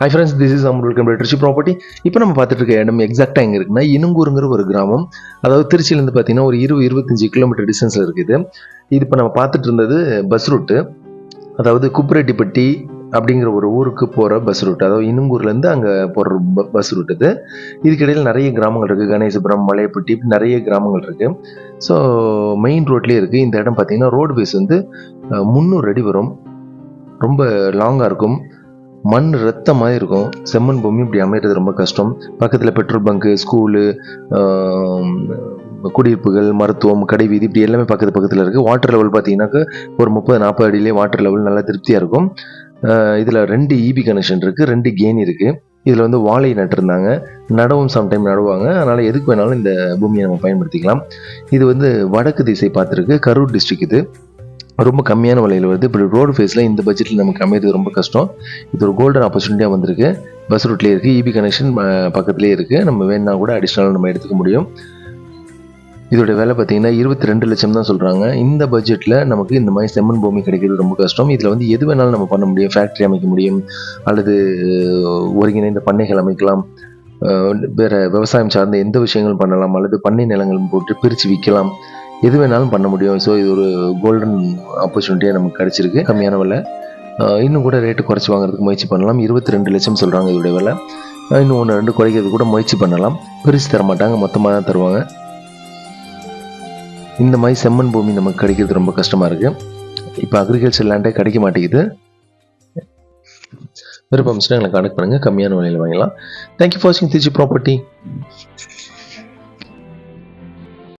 Hi friends this is Amar welcome Trichy property இப்போ நம்ம பார்த்துட்டு இருக்க இடம் எக்ஸாக்டாக எங்கே இருக்குன்னா இனுங்கூருங்கிற ஒரு கிராமம். அதாவது திருச்சியிலேருந்து பார்த்தீங்கன்னா ஒரு இருபது இருபத்தஞ்சு கிலோமீட்டர் டிஸ்டன்ஸில் இருக்குது. இது இப்போ நம்ம பார்த்துட்டு இருந்தது பஸ் ரூட்டு அதாவது குப்பரெட்டிப்பட்டி அப்படிங்கிற ஒரு ஊருக்கு போகிற பஸ் ரூட் அதாவது இனுங்கூர்லேருந்து அங்கே போகிற பஸ் ரூட் இது. இதுக்கிடையில் நிறைய கிராமங்கள் இருக்குது கணேசபுரம் மலையப்பட்டி நிறைய கிராமங்கள் இருக்குது ஸோ மெயின் ரோட்லேயே இருக்குது இந்த இடம் பார்த்தீங்கன்னா ரோடு பேஸ் வந்து முந்நூறு அடி வரும். ரொம்ப லாங்காக இருக்கும். மண் ரத்தமாக மாதிரி இருக்கும். செம்மண் பூமி இப்படி அமைகிறது ரொம்ப கஷ்டம். பக்கத்தில் பெட்ரோல் பங்கு ஸ்கூலு குடியிருப்புகள் மருத்துவம் கடை வீதி இப்படி எல்லாமே பக்கத்து பக்கத்தில் இருக்குது வாட்டர் லெவல் பார்த்தீங்கன்னாக்க ஒரு முப்பது நாற்பது அடியிலே வாட்டர் லெவல் நல்லா திருப்தியாக இருக்கும். இதில் ரெண்டு இபி கனெக்ஷன் இருக்குது ரெண்டு கேன் இருக்குது இதில் வந்து வாழை நட்டிருந்தாங்க. நடவும் சம்டைம் நடுவாங்க. அதனால் எதுக்கு வேணாலும் இந்த பூமியை நம்ம பயன்படுத்திக்கலாம். இது வந்து வடக்கு திசை பார்த்துருக்கு கரூர் டிஸ்ட்ரிக் இது. ரொம்ப கம்மியான விலையில் வருது. இப்படி ரோடு ஃபேஸில் இந்த பட்ஜெட்டில் நமக்கு அமைகிறது ரொம்ப கஷ்டம். இது ஒரு கோல்டன் ஆப்பர்ச்சுனிட்டியாக வந்திருக்கு. பஸ் ரூட்லேயே இருக்குது இபி கனெக்ஷன் பக்கத்துலேயே இருக்குது நம்ம வேணா கூட அடிஷ்னலாக நம்ம எடுத்துக்க முடியும். இதோட விலை பார்த்தீங்கன்னா இருபத்தி ரெண்டு லட்சம் தான் சொல்கிறாங்க இந்த பட்ஜெட்டில் நமக்கு இந்த மாதிரி செம்மன் பூமி கிடைக்கிறது ரொம்ப கஷ்டம். இதில் வந்து எது வேணாலும் நம்ம பண்ண முடியும். ஃபேக்ட்ரி அமைக்க முடியும். அல்லது ஒருங்கிணைந்த பண்ணைகள் அமைக்கலாம். வேறு விவசாயம் சார்ந்த எந்த விஷயங்களும் பண்ணலாம். அல்லது பண்ணை நிலங்கள் போட்டு பிரித்து விற்கலாம். எது வேணாலும் பண்ண முடியும். ஸோ இது ஒரு கோல்டன் ஆப்பர்ச்சுனிட்டியாக நமக்கு கிடச்சிருக்கு. கம்மியான விலை. இன்னும் கூட ரேட்டு குறைச்சி வாங்குறதுக்கு முயற்சி பண்ணலாம். இருபத்தி ரெண்டு லட்சம் சொல்கிறாங்க இதோட விலை. இன்னும் ஒன்று ரெண்டு குறைக்கிறது கூட முயற்சி பண்ணலாம். பிரித்து தர மாட்டாங்க. மொத்தமாக தான் தருவாங்க. இந்த மாதிரி செம்மண் பூமி நமக்கு கிடைக்கிறது ரொம்ப கஷ்டமாக இருக்குது இப்போ அக்ரிகல்ச்சர் லேண்டே கிடைக்க மாட்டேங்குது. விருப்பம் எங்களை கனெக்ட் பண்ணுங்கள் கம்மியான விலையில் வாங்கலாம் தேங்க்யூ ஃபார் வாட்சிங் திருச்சி ப்ராப்பர்ட்டி